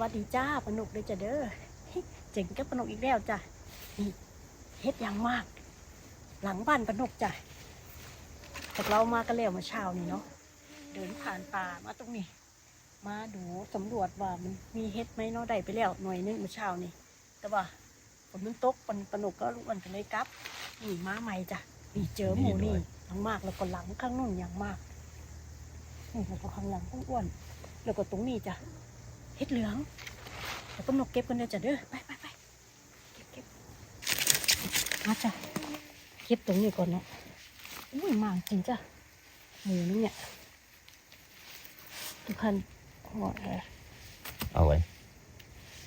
วัสดีจ้าปนุกเลยจ้ะเด้อเจ๋งกับปนุกอีกแล้วจ้ะนี่เฮ็ดอย่างมาก หลังบ้านปนุกจ้ะแต่เรามากันแล้วเมาเช้านี่เนาะเดินผ่านป่ามาตรงนี้ มาดูสำรวจว่ามันมีเฮ็ดไหมเนาะได้ไปแล้วหน่วยหนึงเมาเช้านี่แต่ว่าฝนมันตกปนปนุกก็ลุกวันกันเลยกลับนี่มาใหม่จ้ะนี่เจอหมูนี่หลังมากแล้วก็หลังข้างนู่นอย่างมากนี่แล้วก็ข้างหลังข้างอ้วน แล้วก็ตรงนี้จ้ะ เห็ดเหลืองเดี๋ยวก็นกเก็บกันเด้อจ้ะเด้อไปไปไปเก็บเก็บมาจ้ะเก็บตรงนี้ก่อนเนาะอุ้ยมากจริงจ้ะหมูนี่เนี่ยทุกพันหัวเออเอาไว้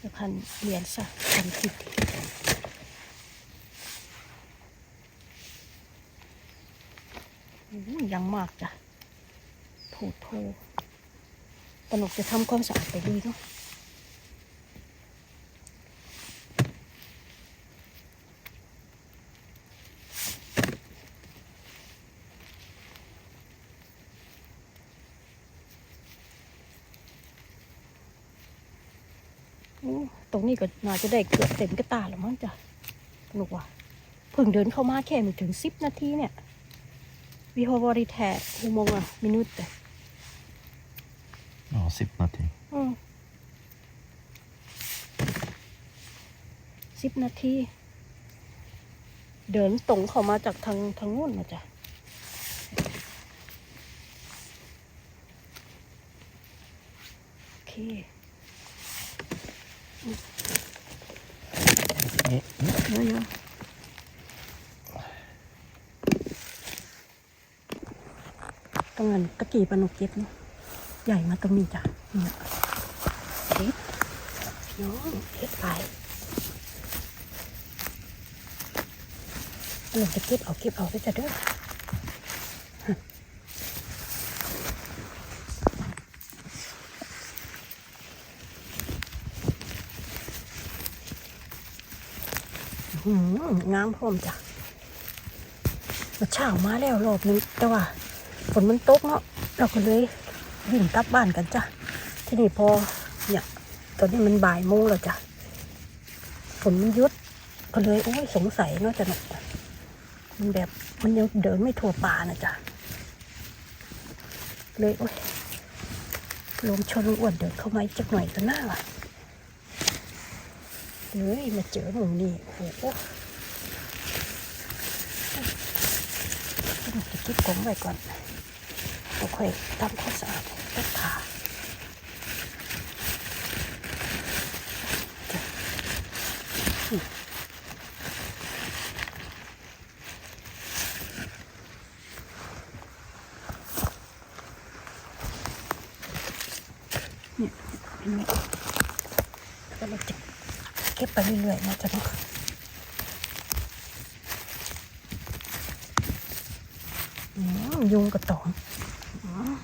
ทุกพันเหรียญซะพันสิบอุ้ยยังมากจ้ะโถโถ ตนกจะทำความสะอาดไปดีเนาะโอ้ตรงนี้ก็น่าจะได้เกือบเต็มกระตาแล้วมั้งจ้ะสนุกว่ะเพิ่งเดินเข้ามาแค่ไม่ถึงสิบนาทีเนี่ย วิฮอวอริแทฮูโมงอะมินุตแต่ อ๋อสิบนาทีสิบนาที เดินตรงเข้ามาจากทางทางนู้นนะจ๊ะโอเคนี่เยอะเยอะตรงนั้นตะกี้ปลาหนุกเก็บเนาะ ใหญ่มาตรงนี้จ้ะเนี่ยเก็บน้องเก็บไปปลาหนุกจะเก็บเอาเก็บเอาด้วยจ้ะเด้อฮะอื้อหืองามพร้อมจ้ะมาเช้ามาแล้วรอบนึงแต่ว่าฝนมันตกเนาะเราก็เลย วิ่งกลับบ้านกันจ้ะ ที่นี่พอเนี่ยตอนนี้มันบ่ายโมงแล้วจ้ะ ฝนมันยุดก็เลยโอ้ยสงสัยเนาะจ้ะเนาะมันแบบมันยังเดินไม่ทั่วป่านะจ้ะ เลยโอ้ยลมชนอ้วนเดินเข้ามาอีกจักหน่อยก็น่าว่ะเลยมาเจอหมูนี่โอ้โหต้องเก็บกลมไว้ก่อน แล้วค่อยทำความสะอาดตัดขาเนี่ยเห็นไหมก็เราจะเก็บไปเรื่อยๆนะจ๊ะเนาะอืมยุงกระตองอืม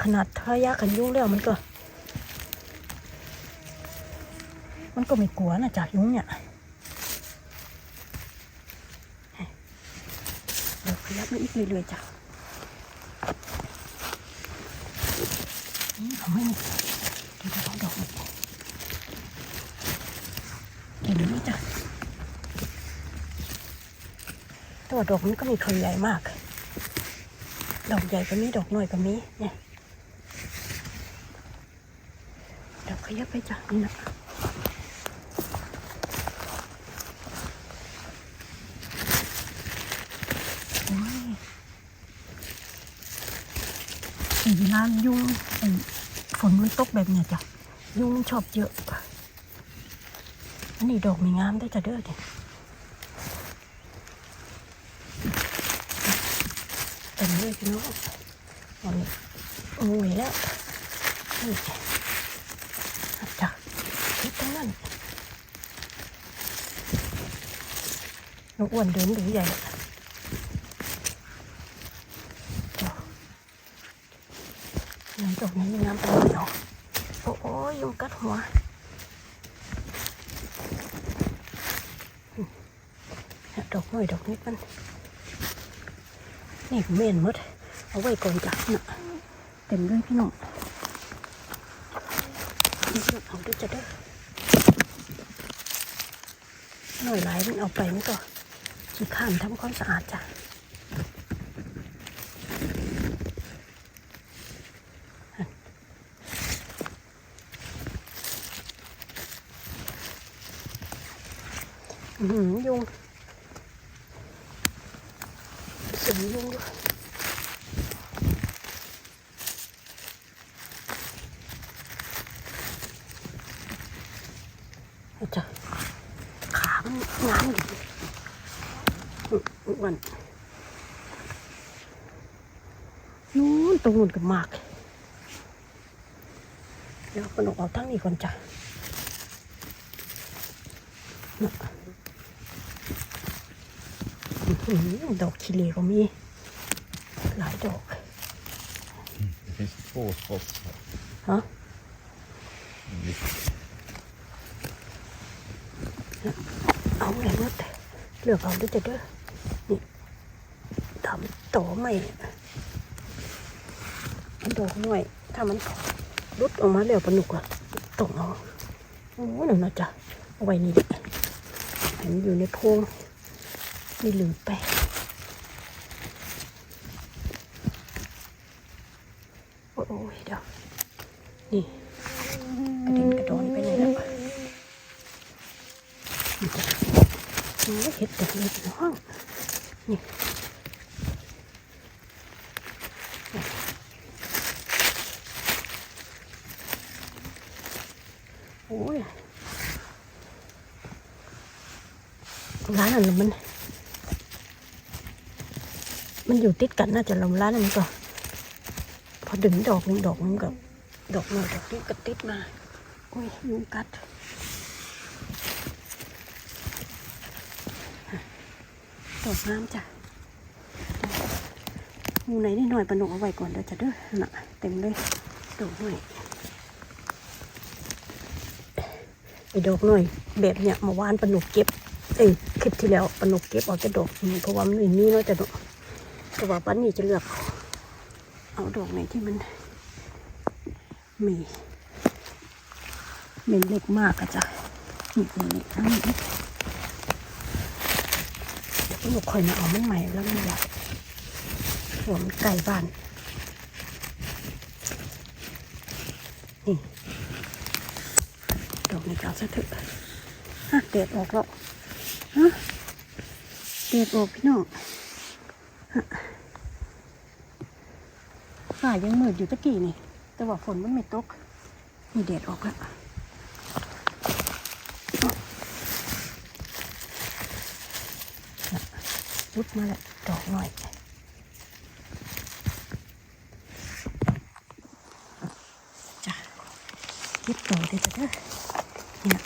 ข นาดทายากันยุ่งแล้วมันก็ มันก็ไม่กลัวนะจากยุ่งเนี่ยเดี๋ยวขยับมาอีกเรื่อยๆจ้ะนี่เขาไม่มีเดี๋ยวเราดอกนเห็นไหมจ้ะแตัวาดอกมันก็มีเคยใหญ่มาก ดอกใหญ่ก็มีดอกน้อยก็มีเนี่ยเดี๋ ยวขยับไปจ้ะนี่นะโอ้ยไอ้เวลายุงไอ้ฝนมันตกแบบเนี้ยจ้ะ ยุ่งชอบเยอะอันนี้ดอกมีงามได้จ้ะเด้อเนี่ยเต็มเลยพี่น้องโอ้ยแล้วนี่จ้ะจ้ะคิดตรงนั้น นกอ้วนเดินดูใหญ่น้ำตกนี้มีน้ำเป็นเหนียวโอ้โอ้ยยุงกัดหัวดอกน้อยดอกนี้มันนี่เมนมดเอาไว้ก่อนจ้ะน่ะเต็มเลยพี่น้องเอกเอาด้วยจะได้หน่อยหลายมันเอาไปมันก็ ขี้ข้านทำความสะอาดจ้ะยุงเสียงยุงด้วยเอาจ้ะขามันงามดีอื มอืมมันนู้นตรงนู้นกับมาก เดี๋ยวมันออกเอาทั้งนี้ก่อนจ้ะน่ะอื้อหือดอกชิลีก็มี หลายดอก Det finns två skott här. ฮะเอาอะไร ทำต่อไม่มันดอกหน่อย ถ้ามันรุดออกมาแล้วปนุกอะต้องเอาโอ้หนูนะจ๊ะเอาไว้นี่ดิให้มันอยู่ในโพงนี่ลืมไปะโอ้ยเดี๋ยวนี่กระเด็นกระดอนไปไหนแล้ว โอ้ยเห็ดแต่เล็กน้องนี่ โอ้ยร้านอะไรมัน มันอยู่ติดกันน่าจะลงร้านอันนี้ก็พอดึงดอกหนึ่งดอกหนึงกับดอกหนึ่งดอกนี้ก็ติดมาโอ้ยยุงกัดดอกน้ำจ้ะมูไหนนิดหน่อยปะหนกเอาไว้ก่อนเดี๋ยวจะเด้อน่ะเต็มเลยดอกหน่อย ไอ้ดอกหน่อยแบบเนี้ยเมาวานปะหนกเก็บเอ้ยคลิปที่แล้วปะหนกเก็บเอาแต่ดอกนี้เพราะว่ามันไม่มีเนาะจะดอกแต่ว่าปันนี้จะเลือก เอาดอกไหนที่มันมีเม็นเล็กมากอะจ้ะนี่นี่อันนี้ลูกคอยมาเอามันใหม่แล้วมันอยากหัวมันไก่บ้าน ดอก นี้ก็เอาซะเถอะฮะเด็ดออกแล้วฮะเด็ดออกพี่น้องฮะฝ่ายังมืดอยู่ตะกี้นี่ แต่ว่าฝนมันไม่ตก มีเด็ดออกแล้วรุดมาแล้วดอกหน่อยจ้ะเก็บตัวเด้อจ้ะ เด้อเนี่ย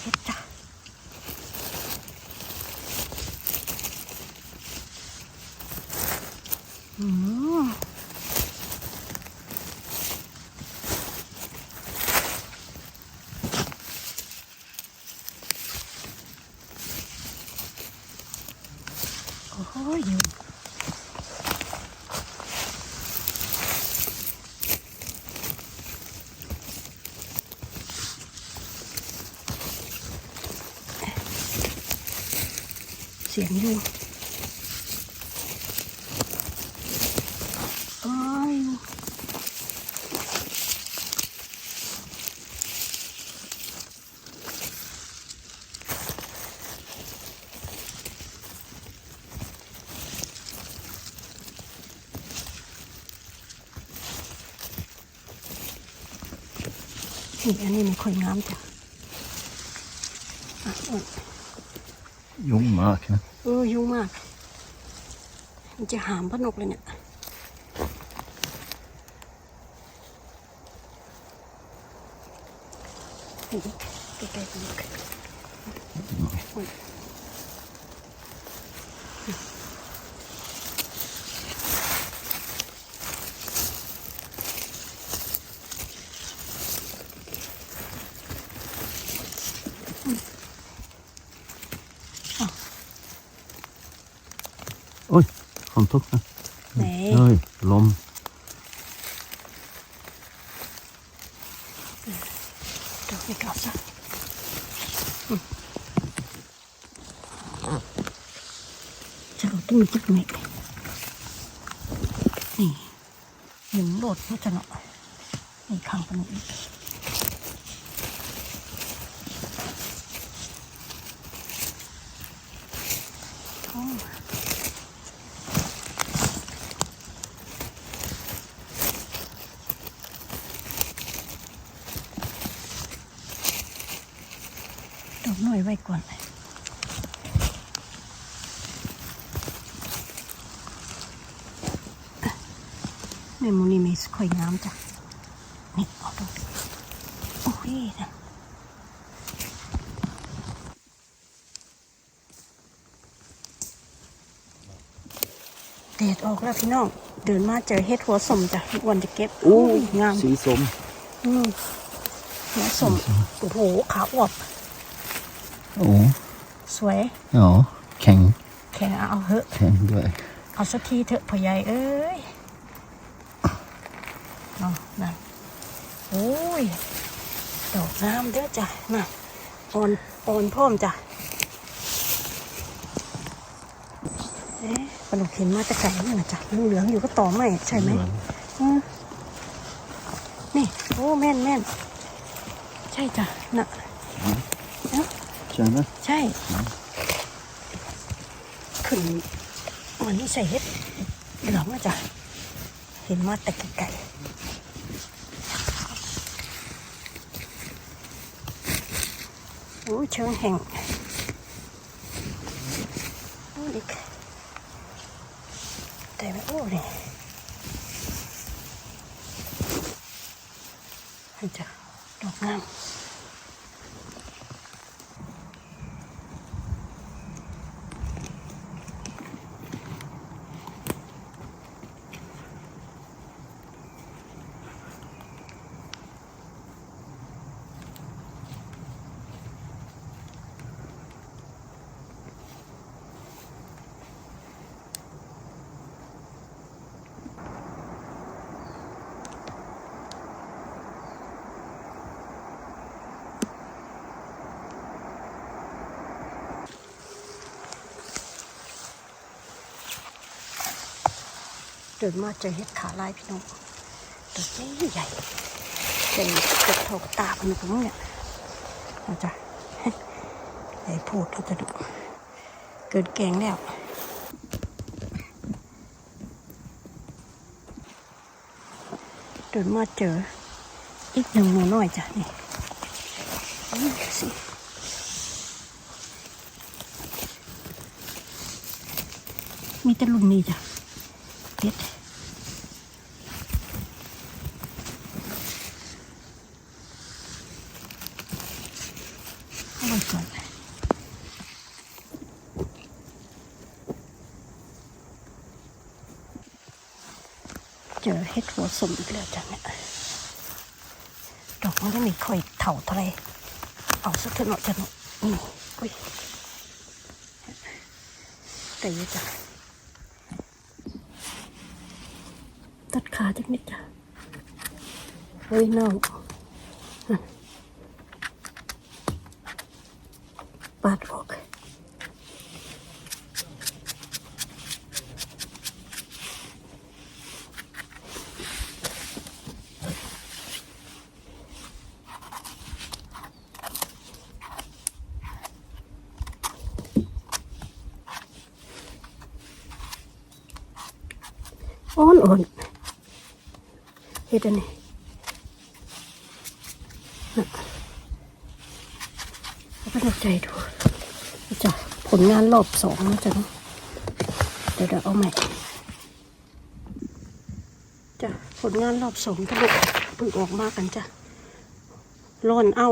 เก็บจ้ะอืมโอ้ยอยู่เสียงอยู่โอ้ยนี่อันนี้ไม่ค่อยงามจ้ะอะ ยุ่งมากนะเออยุ่งมาก มันจะหามพนกเลยเนี่ย ความทุกข์นะเฮ้ยลมจะเอาตุ้มจิ๊กไหมนี่ยิงโหลดไม่จะเนาะนี่ข้างปนี้ ไว้ก่อนในมูนี่มีค่อยงามจ้ะ นี่เอาดูโอ้ยนะแดดออกแล้วพี่น้อง เดินมาเจอเห็ดหัวสมจ้ะวันจะเก็บโอ้ยงาม สีสม อืมหัวสม โอ้โห ขาอวบ โอ้สวย ja แข็ง แข็งเอาเหอะแข็งด้วย เอาสักทีเถอะพ่อใหญ่เอ้ยเอานั่นโอ้ยดอกงามเด้อจ้ะน่ะอ่อนอ่อนพร้อมจ้ะเอ๊ะปลาดุกเห็นมาแต่ไก่นี่นะจ้ะเหลืองๆอยู่ก็ต่อไม่ใช่ไหมอืมนี่ โอ้แม่นแม่นใช่จ้ะน่ะ ใช่ไหมใช่ขึ้นวันนี้ใส่เห็ดเหลืองอะจ้ะเห็นมาแต่ไก่โอ้ยเชิงแห่งโอ้เด็กแต่ไม่โอ้เลยให้จ้ะดอกงาม เดินมาเจอเห็ดขาลายพี่น้องตัวใหญ่ใหญ่ใหญ่เกือบเท่าตาพนุกงเนี่ยอาจารย์ใหญ่โพูดเราจะดูเกินแกงแล้วเดินมาเจออีกหนึ่งหนูน้อยจ้ะนี่นี่สิมีแต่รุ่นนี้จ้ะ เด็ดเอาก่อนเจอเห็ดหัวสมอีกแล้วจ้ะเนี่ยดอกมันไม่มีค่อยเถ่าเท่าไรเอาสักเถอะเนาะจ้ะเนาะนี่อุ้ยแต่ยังจ้ะ ตัด ขาจักนิดจ้ะเฮ้ยเน่าอะปาดออกอ่อนอ่อนๆ เฮ็ดอันนี้น่ะเอาไปดูใจดูจ้ะผลงานรอบสองนะจ๊ะเดี๋ยวเดี๋ยวเอาใหม่จ้ะผลงานรอบสองกระดูกเพิ่งออกมากันจ้ะร้อนเอ้า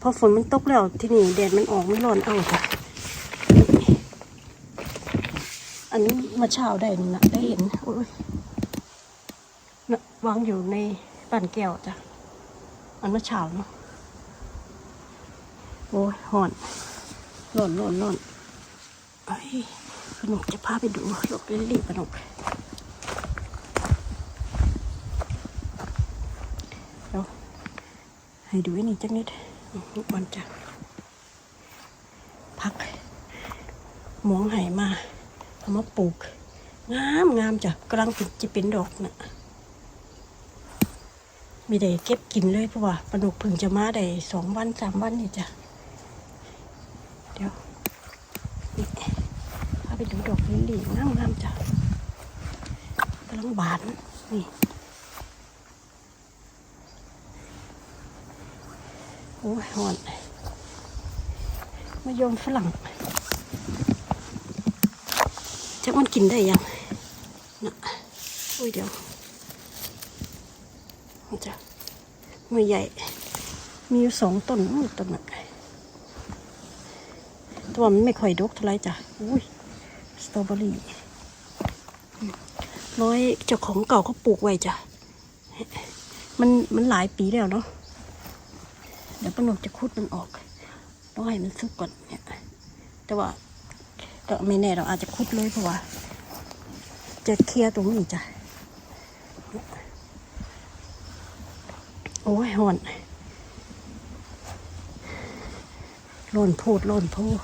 พอฝนมันตกแล้วที่นี่แดดมันออกไม่ร้อนเอ้าจ้ะอันนี้มาเช้าได้นะได้เห็นโอ้ย วางอยู่ในปั่นแก้วจ้ะอันเมื่อเช้าเนาะโอ้ยห่อนร้อนร้อนร้อนไอ้ขนมจะพาไปดูหลบไปรีบขนมเดี๋ยวให้ดูนี่จักนิดมันจ้ะพัก หมองไห่มาเอามาปลูก งามงามจ้ะกำลังจะเป็นดอกน่ะ มีได้เก็บกินเลยเพราะว่าปลาดุกพึ่งจะมาได้สองวันสามวันนี่จ้ะ เดี๋ยวนี่พาไปดูดอกลิลลี่งามงามๆจ้ะกำลังบานนี่โอ้ยหอนมายมฝรั่งจะมันกินได้ยังนะอุ้ยเดี๋ยวนี่จ้ะ มือใหญ่ มีอยู่สองต้นต้นน่ะตัวมันไม่ค่อยดกเท่าไรจ้ะอุ้ยสตรอเบอรี่ร้อยเจ้าของเก่าเขาปลูกไว้จ้ะ มันมันหลายปีแล้วเนาะ เดี๋ยวป้าหนกจะคุดมันออกต้องให้มันสุกก่อนเนี่ย แต่ว่าก็ไม่แน่เราอาจจะคุดเลยเพราะว่า จะเคลียร์ตรงนี้จ้ะ โอ้ยหอนหลนพูดหลนพูด